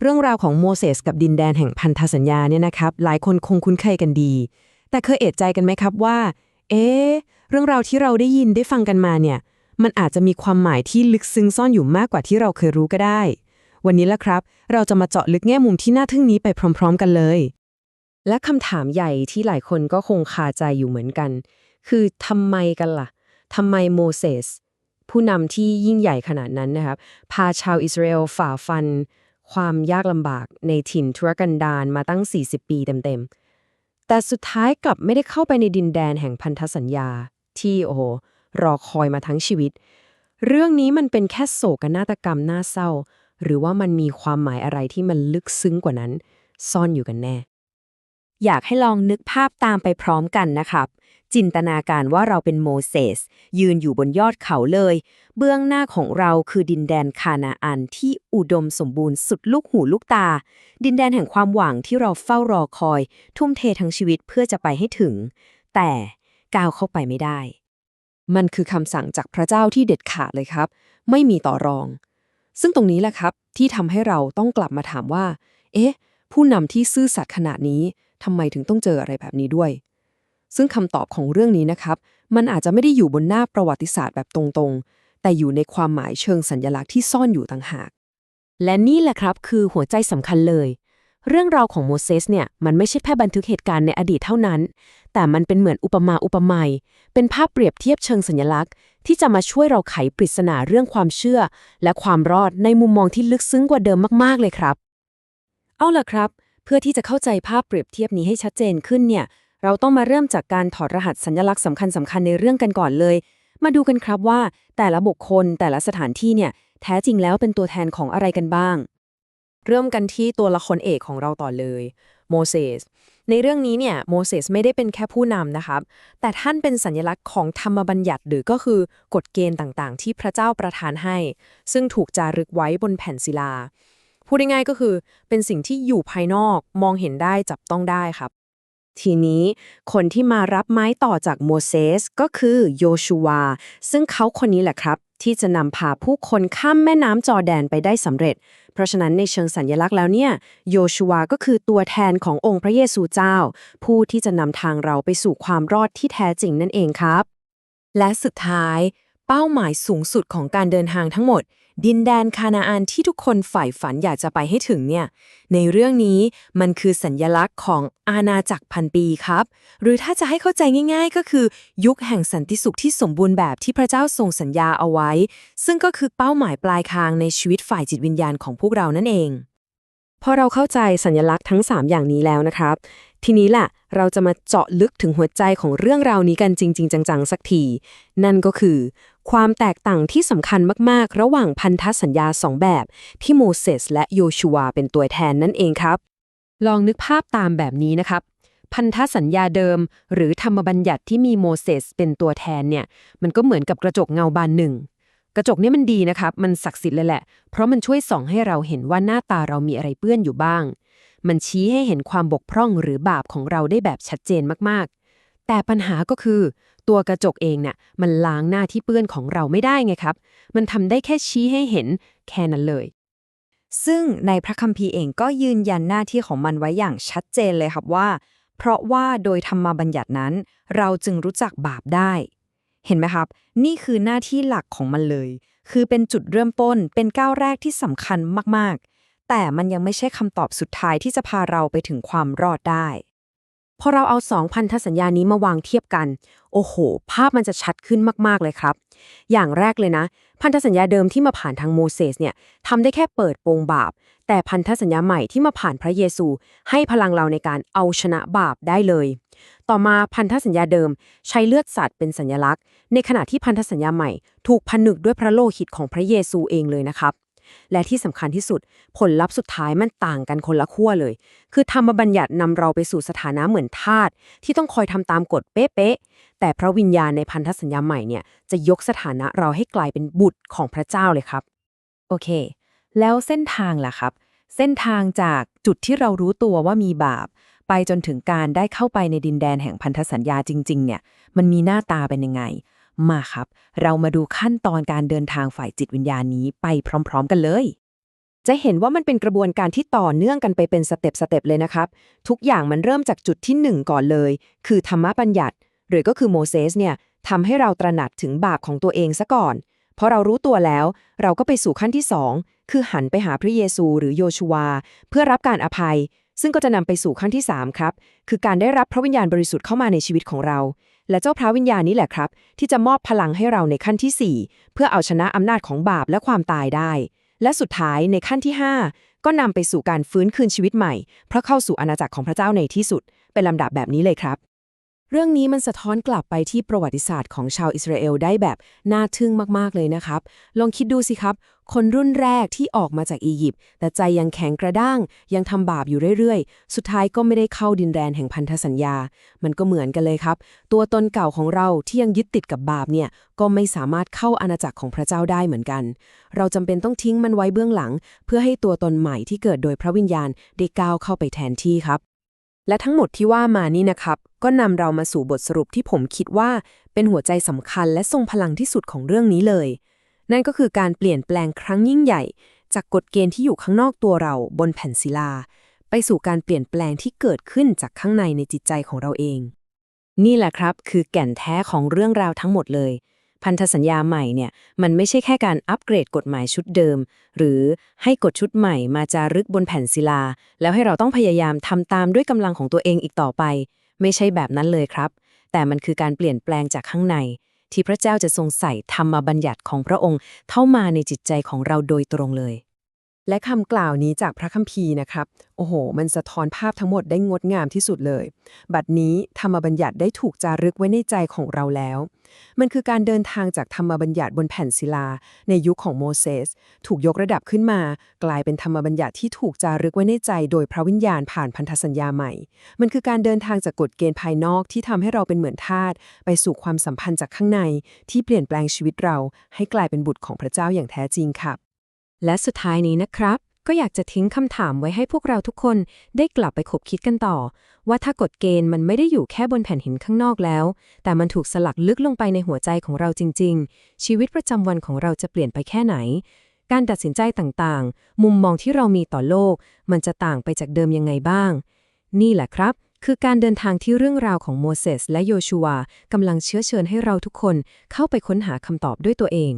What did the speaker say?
เรื่องราวของโมเสสกับดินแดนแห่งพันธสัญญาเนี่ยนะครับ หลายคนคงคุ้นเคยกันดี แต่เคยเอะใจกันไหมครับว่า เอ๊ะเรื่องราวที่เราได้ยินได้ฟังกันมาเนี่ย มันอาจจะมีความหมายที่ลึกซึ้งซ่อนอยู่มากกว่าที่เราเคยรู้ก็ได้ วันนี้ละครับ เราจะมาเจาะลึกแง่มุมที่น่าทึ่งนี้ไปพร้อม ๆ กันเลย และคำถามใหญ่ที่หลายคนก็คงคาใจอยู่เหมือนกัน คือทำไมกันล่ะทำไมโมเสสผู้นำที่ยิ่งใหญ่ขนาดนั้นนะครับ พาชาวอิสราเอลฝ่าฟัน ความยากลำบากในถิ่นทุรกันดารมาตั้ง 40 ปีเต็มๆ แต่สุดท้ายกลับไม่ได้เข้าไปในดินแดนแห่งพันธสัญญา ที่โอ้โหรอคอยมาทั้งชีวิต เรื่องนี้มันเป็นแค่โศกนาฏกรรมน่าเศร้า หรือว่ามันมีความหมายอะไรที่มันลึกซึ้งกว่านั้น ซ่อนอยู่กันแน่ อยากให้ลองนึกภาพตามไปพร้อมกันนะครับ จินตนาการว่าเราเป็นโมเสสยืนอยู่บนยอดเขาเลย เบื้องหน้าของเราคือดินแดนคานาอันที่อุดมสมบูรณ์สุดลูกหูลูกตา ดินแดนแห่งความหวังที่เราเฝ้ารอคอย ทุ่มเททั้งชีวิตเพื่อจะไปให้ถึง แต่ก้าวเข้าไปไม่ได้ มันคือคำสั่งจากพระเจ้าที่เด็ดขาดเลยครับ ไม่มีต่อรอง ซึ่งตรงนี้แหละครับ ที่ทำให้เราต้องกลับมาถามว่า เอ๊ะ ผู้นำที่ซื่อสัตย์ขนาดนี้ทำไมถึงต้องเจออะไรแบบนี้ด้วย ซึ่งคำตอบของเรื่องนี้นะครับ มันอาจจะไม่ได้อยู่บนหน้าประวัติศาสตร์แบบตรงๆ แต่อยู่ในความหมายเชิงสัญญลักษณ์ที่ซ่อนอยู่ต่างหาก และนี่แหละครับคือหัวใจสำคัญเลย เรื่องราวของโมเสสเนี่ยมันไม่ใช่แค่บันทึกเหตุการณ์ในอดีตเท่านั้น แต่มันเป็นเหมือนอุปมาอุปไมยเป็นภาพเปรียบเทียบเชิงสัญลักษณ์ ที่จะมาช่วยเราไขปริศนาเรื่องความเชื่อ และความรอดในมุมมองที่ลึกซึ้งกว่าเดิมมากๆเลยครับ เอาล่ะครับ เพื่อที่จะเข้าใจภาพเปรียบเทียบนี้ให้ชัดเจนขึ้นเนี่ย เราต้องมาเริ่มจากการถอดรหัสสัญลักษณ์สำคัญสำคัญในเรื่องกันก่อนเลย มาดูกันครับว่า แต่ละบุคคลแต่ละสถานที่เนี่ย แท้จริงแล้วเป็นตัวแทนของอะไรกันบ้าง เริ่มกันที่ตัวละครเอกของเราต่อเลยโมเสสในเรื่องนี้เนี่ยโมเสสไม่ได้เป็นแค่ผู้นำนะครับ แต่ท่านเป็นสัญลักษณ์ของธรรมบัญญัติหรือก็คือกฎเกณฑ์ต่างๆ ที่พระเจ้าประทานให้ ซึ่งถูกจารึกไว้บนแผ่นศิลาพูดง่ายๆก็คือเป็นสิ่งที่อยู่ภายนอกมองเห็นได้จับต้องได้ครับ ทีนี้คนที่มารับไม้ต่อจากโมเสสก็คือโยชูวา ซึ่งเขาคนนี้แหละครับ ที่จะนำพาผู้คนข้ามแม่น้ำจอแดนไปได้สำเร็จ เพราะฉะนั้นในเชิงสัญญลักษณ์แล้วเนี่ย โยชูวาก็คือตัวแทนขององค์พระเยซูเจ้า ผู้ที่จะนำทางเราไปสู่ความรอดที่แท้จริงนั่นเองครับ และสุดท้าย เป้าหมายสูงสุดของการเดินทางทั้งหมด ดินแดนคานาอันที่ทุกคนใฝ่ฝันอยากจะไปให้ถึงเนี่ย ในเรื่องนี้มันคือสัญญลักษณ์ของอาณาจักรพันปีครับ หรือถ้าจะให้เข้าใจง่าย ๆ ก็คือ ยุคแห่งสันติสุขที่สมบูรณ์แบบที่พระเจ้าทรงสัญญาเอาไว้ ซึ่งก็คือเป้าหมายปลายทางในชีวิตฝ่ายจิตวิญญาณของพวกเรานั่นเอง พอเราเข้าใจสัญลักษณ์ทั้ง 3 อย่างนี้แล้วนะครับ ทีนี้ล่ะ เราจะมาเจาะลึกถึงหัวใจของเรื่องราวนี้กันจริง ๆ จังๆ สักที นั่นก็คือ ความแตกต่างที่สำคัญมากๆ ระหว่างพันธสัญญาสองแบบ ที่โมเสสและโยชูวาเป็นตัวแทนนั่นเองครับ ลองนึกภาพตามแบบนี้นะครับพันธสัญญาเดิม หรือธรรมบัญญัติที่มีโมเสสเป็นตัวแทนเนี่ย มันก็เหมือนกับกระจกเงาบานหนึ่ง กระจกนี่มันดีนะครับ มันศักดิ์สิทธิ์เลยแหละ เพราะมันช่วยส่องให้เราเห็นว่าหน้าตาเรามีอะไรเปื้อนอยู่บ้าง มันชี้ให้เห็นความบกพร่องหรือบาปของเราได้แบบชัดเจนมากๆ แต่ปัญหาก็คือ ตัวกระจกเองเนี่ยมันล้างหน้าที่เปื้อนของเราไม่ได้ไงครับ มันทำได้แค่ชี้ให้เห็นแค่นั้นเลยซึ่งในพระคัมภีร์เองก็ยืนยันหน้าที่ของมันไว้อย่างชัดเจนเลยครับว่า เพราะว่าโดยธรรมบัญญัตินั้น เราจึงรู้จักบาปได้ เห็นไหมครับ นี่คือหน้าที่หลักของมันเลย คือเป็นจุดเริ่มต้น เป็นก้าวแรกที่สำคัญมากๆ แต่มันยังไม่ใช่คำตอบสุดท้ายที่จะพาเราไปถึงความรอดได้ พอเราเอาสองพันธสัญญานี้มาวางเทียบกัน โอ้โห ภาพมันจะชัดขึ้นมากๆเลยครับ อย่างแรกเลยนะ พันธสัญญาเดิมที่มาผ่านทางโมเสสเนี่ยทำได้แค่เปิดโปงบาป แต่พันธสัญญาใหม่ที่มาผ่านพระเยซู ให้พลังเราในการเอาชนะบาปได้เลย ต่อมาพันธสัญญาเดิม ใช้เลือดสัตว์เป็นสัญลักษณ์ ในขณะที่พันธสัญญาใหม่ ถูกผนึกด้วยพระโลหิตของพระเยซูเองเลยนะครับ และที่สำคัญที่สุด ผลลัพธ์สุดท้ายมันต่างกันคนละขั้วเลย คือธรรมบัญญัตินำเราไปสู่สถานะเหมือนทาสที่ต้องคอยทำตามกฎเป๊ะๆแต่พระวิญญาณในพันธสัญญาใหม่เนี่ยจะยกสถานะเราให้กลายเป็นบุตรของพระเจ้าเลยครับ โอเค แล้วเส้นทางล่ะครับ เส้นทางจากจุดที่เรารู้ตัวว่ามีบาป ไปจนถึงการได้เข้าไปในดินแดนแห่งพันธสัญญาจริง ๆ เนี่ย มันมีหน้าตาเป็นยังไง มาครับ เรามาดูขั้นตอนการเดินทางฝ่ายจิตวิญญาณนี้ไปพร้อม ๆ กันเลย จะเห็นว่ามันเป็นกระบวนการที่ต่อเนื่องกันไปเป็นสเต็ปสเต็ปเลยนะครับ ทุกอย่างมันเริ่มจากจุดที่หนึ่งก่อนเลย คือธรรมบัญญัติ หรือก็คือโมเสสเนี่ยทำให้เราตระหนักถึงบาปของตัวเองซะก่อนพอเรารู้ตัวแล้ว เราก็ไปสู่ขั้นที่สองคือหันไปหาพระเยซูหรือโยชูวา เพื่อรับการอภัย ซึ่งก็จะนำไปสู่ขั้นที่ 3 ครับ คือการได้รับพระวิญญาณบริสุทธิ์เข้ามาในชีวิตของเรา และเจ้าพระวิญญาณนี้แหละครับ ที่จะมอบพลังให้เราในขั้นทีสี่4 เพื่อเอาชนะอำนาจของบาปและความตายได้ และสุดท้ายในขั้นที่ 5 ก็นำไปสู่การฟื้นคืนชีวิตใหม่เพราะเข้าสู่อาณาจักรของพระเจ้าในที่สุด เป็นลำดับแบบนี้เลยครับ เรื่องนี้มันสะท้อนกลับไปที่ประวัติศาสตร์ของชาวอิสราเอลได้แบบน่าทึ่งมาก ๆ เลยนะครับ ลองคิดดูสิครับ คนรุ่นแรกที่ออกมาจากอียิปต์แต่ใจยังแข็งกระด้าง ยังทำบาปอยู่เรื่อย ๆ สุดท้ายก็ไม่ได้เข้าดินแดนแห่งพันธสัญญา มันก็เหมือนกันเลยครับ ตัวตนเก่าของเราที่ยังยึดติดกับบาปเนี่ยก็ไม่สามารถเข้าอาณาจักรของพระเจ้าได้เหมือนกัน เราจำเป็นต้องทิ้งมันไว้เบื้องหลัง เพื่อให้ตัวตนใหม่ที่เกิดโดยพระวิญญาณได้ก้าวเข้าไปแทนที่ครับและทั้งหมดที่ว่ามานี่นะครับก็นำเรามาสู่บทสรุปที่ผมคิดว่าเป็นหัวใจสำคัญและทรงพลังที่สุดของเรื่องนี้เลย นั่นก็คือการเปลี่ยนแปลงครั้งยิ่งใหญ่ จากกฎเกณฑ์ที่อยู่ข้างนอกตัวเราบนแผ่นศิลา ไปสู่การเปลี่ยนแปลงที่เกิดขึ้นจากข้างในในจิตใจของเราเอง นี่แหละครับคือแก่นแท้ของเรื่องราวทั้งหมดเลย พันธสัญญาใหม่เนี่ยมันไม่ใช่แค่การอัปเกรดกฎหมายชุดเดิม หรือให้กฎชุดใหม่มาจารึกบนแผ่นศิลา แล้วให้เราต้องพยายามทำตามด้วยกำลังของตัวเองอีกต่อไป ไม่ใช่แบบนั้นเลยครับ แต่มันคือการเปลี่ยนแปลงจากข้างใน ที่พระเจ้าจะทรงใส่ธรรมบัญญัติของพระองค์เข้ามาในจิตใจของเราโดยตรงเลย และคำกล่าวนี้จากพระคัมภีร์นะครับ โอ้โห มันสะท้อนภาพทั้งหมดได้งดงามที่สุดเลย บัดนี้ธรรมบัญญัติได้ถูกจารึกไว้ในใจของเราแล้ว มันคือการเดินทางจากธรรมบัญญัติบนแผ่นศิลา ในยุคของโมเสสถูกยกระดับขึ้นมา กลายเป็นธรรมบัญญัติที่ถูกจารึกไว้ในใจ โดยพระวิญญาณผ่านพันธสัญญาใหม่ มันคือการเดินทางจากกฎเกณฑ์ภายนอกที่ทำให้เราเป็นเหมือนทาสไปสู่ความสัมพันธ์จากข้างใน ที่เปลี่ยนแปลงชีวิตเรา ให้กลายเป็นบุตรของพระเจ้าอย่างแท้จริงครับ และสุดท้ายนี้นะครับ ก็อยากจะทิ้งคำถามไว้ให้พวกเราทุกคนได้กลับไปคบคิดกันต่อ ว่าถ้ากฎเกณฑ์มันไม่ได้อยู่แค่บนแผ่นหินข้างนอกแล้ว แต่มันถูกสลักลึกลงไปในหัวใจของเราจริง ๆ ชีวิตประจำวันของเราจะเปลี่ยนไปแค่ไหน การตัดสินใจต่างๆ มุมมองที่เรามีต่อโลก มันจะต่างไปจากเดิมยังไงบ้าง นี่แหละครับคือการเดินทางที่เรื่องราวของโมเสสและโยชูวากำลังเชื้อเชิญให้เราทุกคนเข้าไปค้นหาคำตอบด้วยตัวเอง